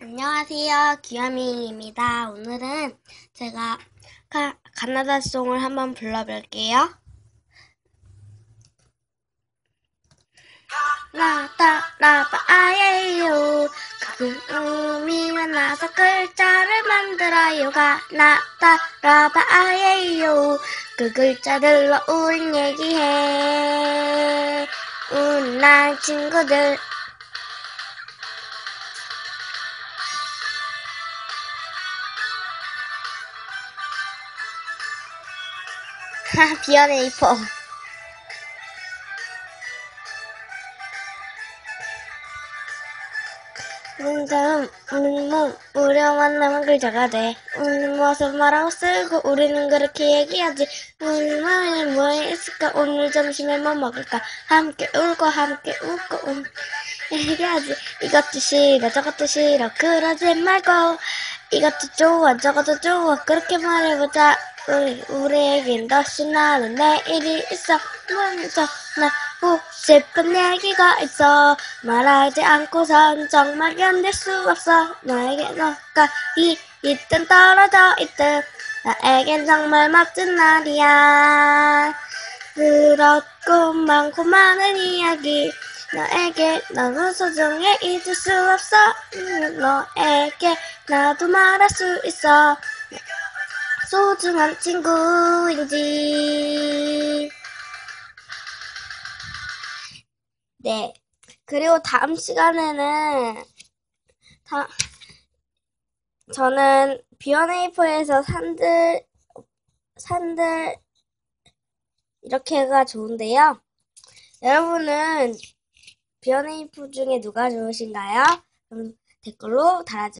안녕하세요. 귀요미입니다. 오늘은 제가 카, 가나다 송을 한번 불러볼게요. 나다라바 아예요 그 음이 만나서 글자를 만들어요 가나다라바 아예요 그 글자들로 우린 얘기해 우난 친구들 비연의 이뻐. 문장은 우는 몸, 우려만 남은 글자가 돼. 우는 모습 말하고 쓰고 우리는 그렇게 얘기하지. 우리 마음에 뭐 있을까? 오늘 점심에 뭐 먹을까? 함께 울고 함께 웃고 음, 얘기하지. 이것도 싫어 저것도 싫어 그러지 말고 이것도 좋아 저것도 좋아 그렇게 말해보자. 우리, 우리에겐 더 신나는 내일이 있어. 먼저 나고 싶은 얘기가 있어. 말하지 않고선 정말 견딜 수 없어. 너에게 너가 이, 있든 떨어져 있든 나에겐 정말 멋진 날이야. 그렇고 많고 많은 이야기. 너에게 너무 소중해 잊을 수 없어. 음, 너에게 나도 말할 수 있어. 소중한 친구인지. 네. 그리고 다음 시간에는 다, 저는 비어네이프에서 산들, 산들, 이렇게 가 좋은데요. 여러분은 비어네이프 중에 누가 좋으신가요? 댓글로 달아주세요.